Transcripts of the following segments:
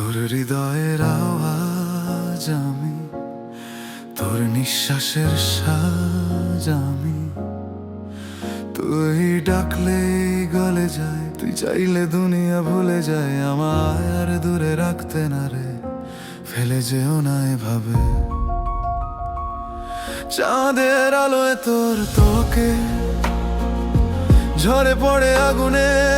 তোর হৃদয়ের আওয়াজ আমি, তোর নিঃশ্বাসের সাজ আমি। তুই ডাকলে গলে যায়, তুই চাইলে দুনিয়া ভুলে যায়, আমায় আর দূরে রাখতে না রে, ফেলে যেও না এভাবে। চাঁদের আলোয় তোর তোকে ঝরে পড়ে আগুনের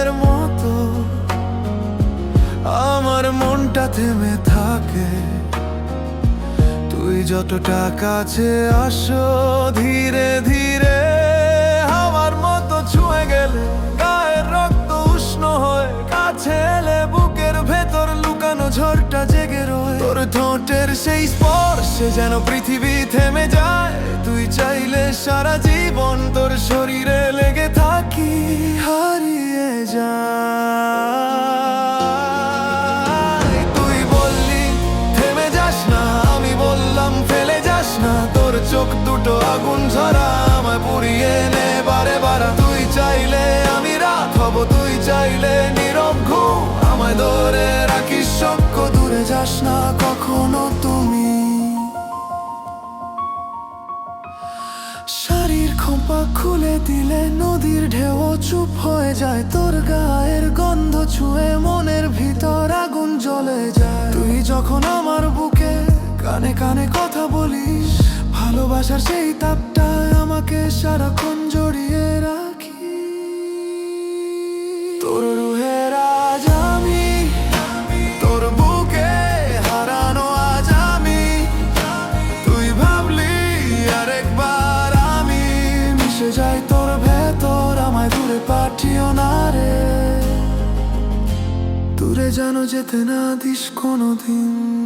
মনটা থেমে থাকে। তুই যতটা কাছে আসো, ধীরে ধীরে আমার মতো ছুঁয়ে গেলে গায়ের রক্ত উষ্ণ হয়, কাছে এলে বুকের ভেতর লুকানো ঝড়টা জেগে রয়ে। তোর ঠোঁটের সেই স্পর্শে যেন পৃথিবী থেমে যায়, তুই চাইলে সারা জীবন তোর শরীরে দুটো আগুন ঝরা আমায় পুড়িয়ে নে বারে বারা। তুই চাইলে আমি রাত হব, তুই চাইলে নীরব ঘুম আমায় ধরে রাখিস সক্ষ। দূরে যাস না কখনো তুমি। শাড়ির খোপা খুলে দিলে নদীর ঢেউ চুপ হয়ে যায়। তোর গায়ের গন্ধ ছুঁয়ে মনের ভিতর আগুন জ্বলে যায়। তুই যখন আমার বুকে কানে কানে কথা বলিস ভালোবাসার সেই তাপটা আমাকে সারাক্ষণ জড়িয়ে রাখি। তোর রুহের আজ আমি, তোর বুকে হারানো আজ আমি। তুই ভাবলি আরেকবার আমি, মিশে যাই তোর ভেতর, আমায় দূরে পাঠিও না রে। দূরে যেন যেতে না দিস কোনোদিন।